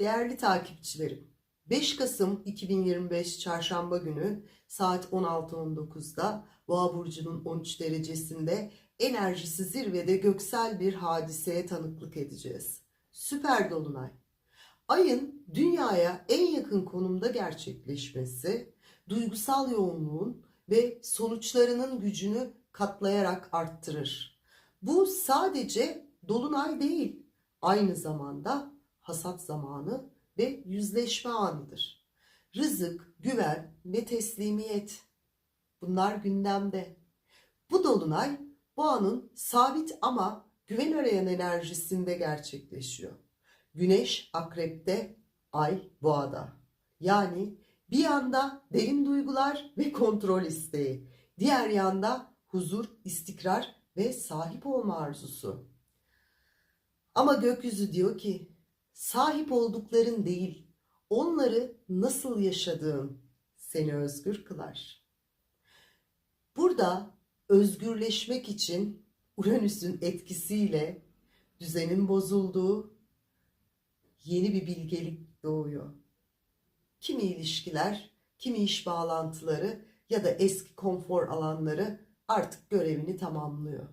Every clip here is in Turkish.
Değerli takipçilerim, 5 Kasım 2025 Çarşamba günü saat 16.19'da Boğa burcunun 13 derecesinde enerjisi zirvede göksel bir hadiseye tanıklık edeceğiz. Süper dolunay. Ayın dünyaya en yakın konumda gerçekleşmesi, duygusal yoğunluğun ve sonuçlarının gücünü katlayarak arttırır. Bu sadece dolunay değil, aynı zamanda hasat zamanı ve yüzleşme anıdır. Rızık, güven ve teslimiyet bunlar gündemde. Bu dolunay boğanın sabit ama güven arayan enerjisinde gerçekleşiyor. Güneş akrepte, ay boğada. Yani bir yanda derin duygular ve kontrol isteği, diğer yanda huzur, istikrar ve sahip olma arzusu. Ama gökyüzü diyor ki sahip oldukların değil, onları nasıl yaşadığın seni özgür kılar. Burada özgürleşmek için Uranüs'ün etkisiyle düzenin bozulduğu yeni bir bilgelik doğuyor. Kimi ilişkiler, kimi iş bağlantıları ya da eski konfor alanları artık görevini tamamlıyor.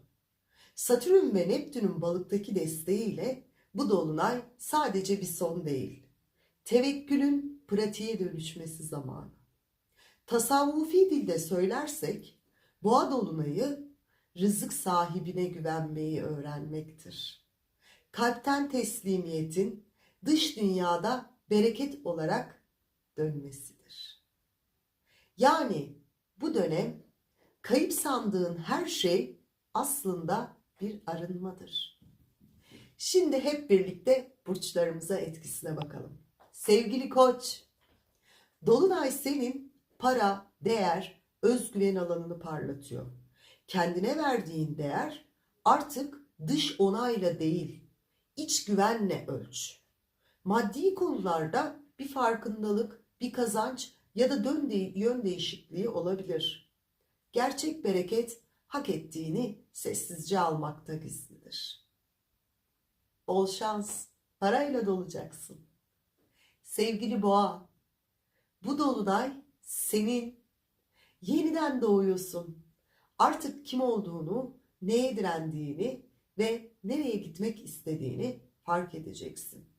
Satürn ve Neptün'ün balıktaki desteğiyle bu dolunay sadece bir son değil. Tevekkülün pratiğe dönüşmesi zamanı. Tasavvufi dilde söylersek boğa dolunayı rızık sahibine güvenmeyi öğrenmektir. Kalpten teslimiyetin dış dünyada bereket olarak dönmesidir. Yani bu dönem kayıp sandığın her şey aslında bir arınmadır. Şimdi hep birlikte burçlarımıza etkisine bakalım. Sevgili koç, Dolunay senin para, değer, özgüven alanını parlatıyor. Kendine verdiğin değer artık dış onayla değil, iç güvenle ölç. Maddi konularda bir farkındalık, bir kazanç ya da dön de- yön değişikliği olabilir. Gerçek bereket hak ettiğini sessizce almakta gizlidir. Bol şans, parayla dolacaksın. Sevgili boğa, bu dolunay senin. Yeniden doğuyorsun. Artık kim olduğunu, neye direndiğini ve nereye gitmek istediğini fark edeceksin.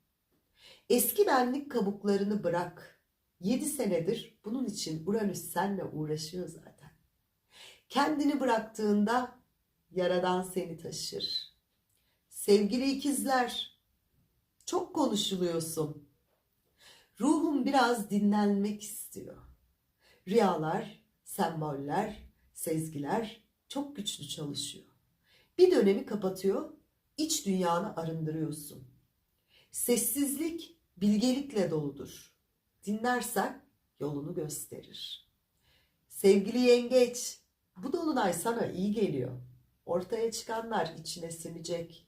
Eski benlik kabuklarını bırak. 7 senedir bunun için Uranüs senle uğraşıyor zaten. Kendini bıraktığında yaradan seni taşır. Sevgili ikizler, çok konuşuluyorsun. Ruhum biraz dinlenmek istiyor. Rüyalar, semboller, sezgiler çok güçlü çalışıyor. Bir dönemi kapatıyor, iç dünyanı arındırıyorsun. Sessizlik bilgelikle doludur. Dinlersen yolunu gösterir. Sevgili yengeç, bu dolunay sana iyi geliyor. Ortaya çıkanlar içine sinecek.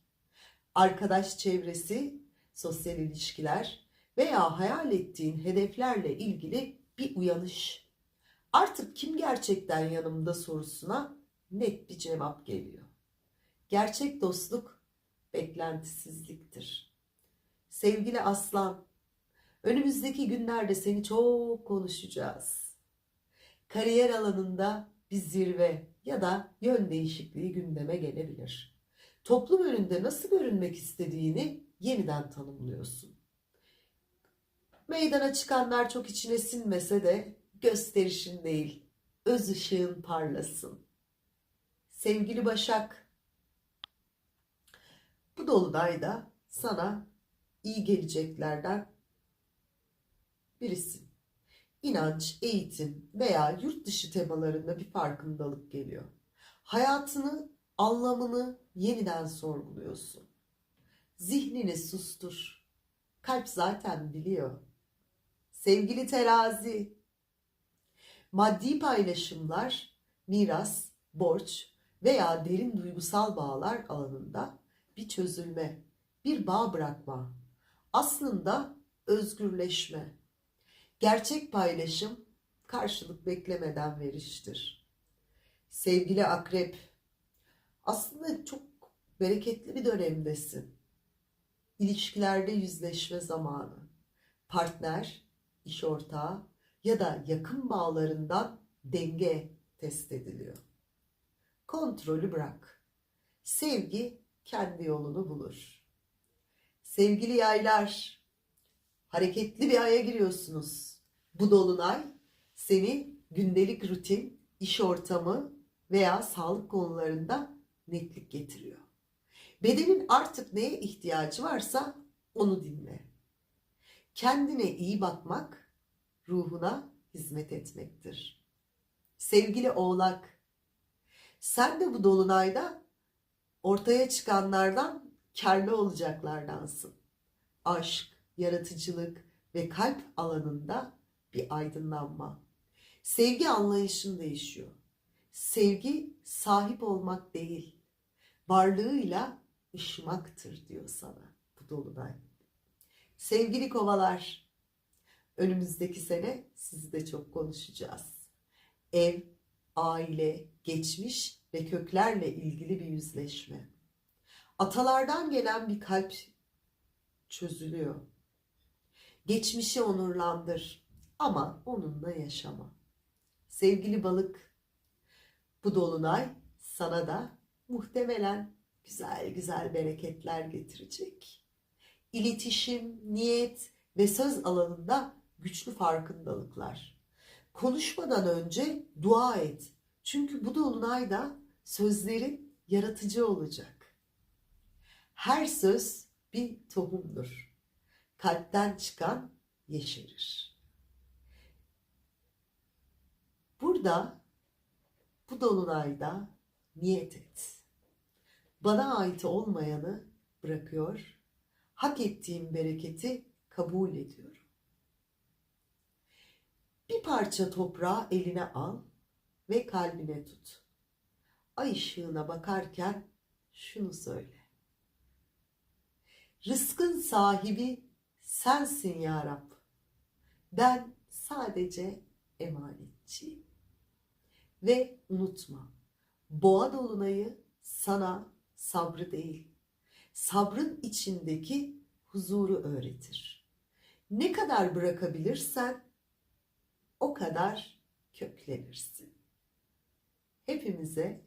Arkadaş çevresi, sosyal ilişkiler veya hayal ettiğin hedeflerle ilgili bir uyanış. Artık kim gerçekten yanımda sorusuna net bir cevap geliyor. Gerçek dostluk beklentisizliktir. Sevgili aslan, önümüzdeki günlerde seni çok konuşacağız. Kariyer alanında bir zirve ya da yön değişikliği gündeme gelebilir. Toplum önünde nasıl görünmek istediğini yeniden tanımlıyorsun. Meydana çıkanlar çok içine sinmese de gösterişin değil, öz ışığın parlasın. Sevgili Başak, bu dolunayda sana iyi geleceklerden birisi. İnanç, eğitim veya yurt dışı temalarında bir farkındalık geliyor. Hayatını, anlamını yeniden sorguluyorsun. Zihnini sustur. Kalp zaten biliyor. Sevgili terazi, maddi paylaşımlar, miras, borç veya derin duygusal bağlar alanında bir çözülme, bir bağ bırakma, aslında özgürleşme. Gerçek paylaşım karşılık beklemeden veriştir. Sevgili akrep, aslında çok bereketli bir dönemdesin. İlişkilerde yüzleşme zamanı. partner, iş ortağı ya da yakın bağlarından denge test ediliyor. Kontrolü bırak. Sevgi kendi yolunu bulur. Sevgili yaylar, hareketli bir aya giriyorsunuz. Bu dolunay seni gündelik rutin, iş ortamı veya sağlık konularında netlik getiriyor. Bedenin artık neye ihtiyacı varsa onu dinle. Kendine iyi bakmak, ruhuna hizmet etmektir. Sevgili oğlak, sen de bu dolunayda ortaya çıkanlardan karlı olacaklardansın. Aşk, yaratıcılık ve kalp alanında bir aydınlanma. Sevgi anlayışın değişiyor. Sevgi sahip olmak değil, varlığıyla ışımaktır diyor sana bu dolunay. Sevgili kovalar, önümüzdeki sene sizi de çok konuşacağız. Ev, aile, geçmiş ve köklerle ilgili bir yüzleşme. Atalardan gelen bir kalp çözülüyor. Geçmişi onurlandır ama onunla yaşama. Sevgili balık, bu dolunay sana da muhtemelen güzel güzel bereketler getirecek. İletişim, niyet ve söz alanında güçlü farkındalıklar. Konuşmadan önce dua et. Çünkü bu dolunayda sözlerin yaratıcı olacak. Her söz bir tohumdur. Kalpten çıkan yeşerir. Burada bu dolunayda niyet et. Bana ait olmayanı bırakıyor, hak ettiğim bereketi kabul ediyorum. Bir parça toprağı eline al ve kalbine tut. Ay ışığına bakarken şunu söyle. Rızkın sahibi sensin ya Rab. Ben sadece emanetçiyim. Ve unutma, boğa dolunayı sana sabrı değil, sabrın içindeki huzuru öğretir. Ne kadar bırakabilirsen o kadar köklenirsin. Hepimize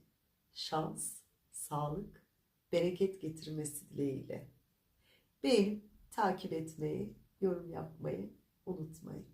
şans, sağlık, bereket getirmesi dileğiyle. Beğenip takip etmeyi, yorum yapmayı unutmayın.